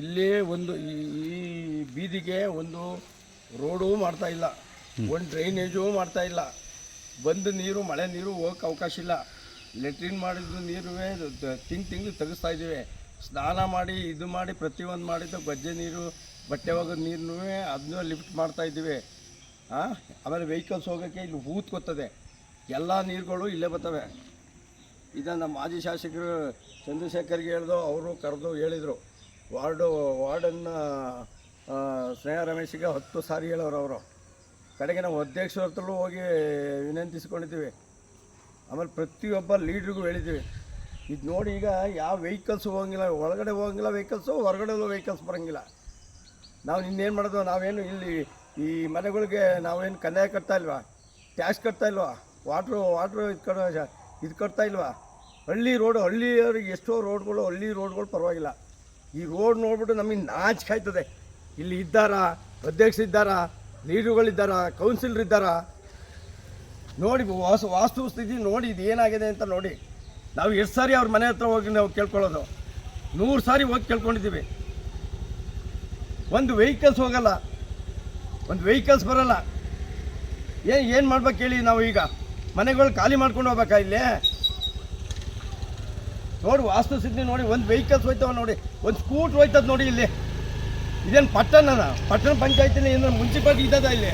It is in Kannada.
ಇಲ್ಲೇ ಒಂದು ಈ ಬೀದಿಗೆ ಒಂದು ರೋಡು ಮಾಡ್ತಾ ಇಲ್ಲ. ಒಂದು ಡ್ರೈನೇಜು ಮಾಡ್ತಾ ಇಲ್ಲ. ಬಂದು ನೀರು ಮಳೆ ನೀರು ಹೋಗಕ್ಕೆ ಅವಕಾಶ ಇಲ್ಲ. ಲೆಟ್ರಿನ್ ಮಾಡಿದ ನೀರುವೇ ತಿಂಗ್ ತಿಂಗಳು ತೆಗಿಸ್ತಾ ಇದ್ದೀವಿ. ಸ್ನಾನ ಮಾಡಿ ಇದು ಮಾಡಿ ಪ್ರತಿಯೊಂದು ಮಾಡಿದ್ದು ಬಜ್ಜೆ ನೀರು ಬಟ್ಟೆ ಒಗೆದ ನೀರನ್ನೂ ಅದನ್ನೂ ಲಿಫ್ಟ್ ಮಾಡ್ತಾ ಇದ್ದೀವಿ. ಆಮೇಲೆ ವೆಹಿಕಲ್ಸ್ ಹೋಗೋಕ್ಕೆ ಇಲ್ಲಿ ಹೂತ್ಕೊತದೆ ಎಲ್ಲ ನೀರುಗಳು ಇಲ್ಲೇ ಬರ್ತವೆ. ಇದನ್ನು ಮಾಜಿ ಶಾಸಕರು ಚಂದ್ರಶೇಖರ್ಗೆ ಹೇಳ್ದು ಅವರು ಕರೆದು ಹೇಳಿದರು. ವಾರ್ಡು, ವಾರ್ಡನ್ನ ಸ್ನೇಹ ರಮೇಶಿಗೆ ಹತ್ತು ಸಾರಿ ಹೇಳೋರು ಅವರು. ಕಡೆಗೆ ನಾವು ಅಧ್ಯಕ್ಷರ ಹೋಗಿ ವಿನಂತಿಸ್ಕೊಂಡಿದ್ದೀವಿ. ಆಮೇಲೆ ಪ್ರತಿಯೊಬ್ಬ ಲೀಡ್ರಿಗೂ ಹೇಳಿದ್ದೀವಿ. ಇದು ನೋಡಿ ಈಗ ಯಾವ ವೆಹಿಕಲ್ಸ್ ಹೋಗಂಗಿಲ್ಲ, ಒಳಗಡೆ ಹೋಗಂಗಿಲ್ಲ ವೆಹಿಕಲ್ಸು ಹೊರಗಡೆ ವೆಹಿಕಲ್ಸ್ ಬರೋಂಗಿಲ್ಲ. ನಾವು ಇನ್ನೇನು ಮಾಡೋದು ನಾವೇನು ಇಲ್ಲಿ ಈ ಮನೆಗಳಿಗೆ ನಾವೇನು ಕಂದಾಯ ಕಟ್ತಾ ಇಲ್ವಾ? ಟ್ಯಾಕ್ಸ್ ಕಟ್ತಾ ಇಲ್ವಾ? ವಾಟ್ರು ವಾಟ್ರು ಇದು ಕಡ, ಇದು ಕಟ್ತಾ ಇಲ್ವಾ? ಹಳ್ಳಿ ರೋಡ್, ಹಳ್ಳಿಯವ್ರಿಗೆ ಎಷ್ಟೋ ರೋಡ್ಗಳು, ಹಳ್ಳಿ ರೋಡ್ಗಳು ಪರವಾಗಿಲ್ಲ. ಈ ರೋಡ್ ನೋಡ್ಬಿಟ್ಟು ನಮಗೆ ನಾಚಿಕೆ ಆಯ್ತದೆ ಇಲ್ಲಿ ಇದ್ದಾರಾ, ಅಧ್ಯಕ್ಷ ಇದ್ದಾರಾ ಲೀಡ್ರುಗಳಿದ್ದಾರಾ ಕೌನ್ಸಿಲರ್ ಇದ್ದಾರಾ? ನೋಡಿ, ವಾಸ ವಾಸ್ತು ಸ್ಥಿತಿ ನೋಡಿ, ಇದು ಏನಾಗಿದೆ ಅಂತ ನೋಡಿ. ನಾವು ಎಷ್ಟು ಸಾರಿ ಅವ್ರ ಮನೆ ಹತ್ರ ಹೋಗಿ ನಾವು ಕೇಳ್ಕೊಳ್ಳೋದು. ನೂರು ಸಾರಿ ಹೋಗಿ ಕೇಳ್ಕೊಂಡಿದ್ದೀವಿ. ಒಂದು ವೆಹಿಕಲ್ಸ್ ಹೋಗಲ್ಲ. ಒಂದು ವೆಹಿಕಲ್ಸ್ ಬರಲ್ಲ. ಏನು ಏನು ಮಾಡ್ಬೇಕು ಹೇಳಿ ನಾವು ಈಗ? ಮನೆಗಳು ಖಾಲಿ ಮಾಡ್ಕೊಂಡು ಹೋಗ್ಬೇಕಾ ಇಲ್ಲೇ? ನೋಡಿ, ವಾಸ್ತು ಸಿದ್ಧಿ ನೋಡಿ, ಒಂದು ವೆಹಿಕಲ್ಸ್ ಹೋಯ್ತವ ನೋಡಿ, ಒಂದು ಸ್ಕೂಟ್ರ್ ಹೋಯ್ತದ ನೋಡಿ ಇಲ್ಲಿ. ಇದೇನು ಪಟ್ಟಣ ಪಟ್ಟಣ ಪಂಚಾಯತಿನ ಏನು ಮುನ್ಸಿಪಾಲ್ಟಿ ಇದ್ದದ ಇಲ್ಲಿ?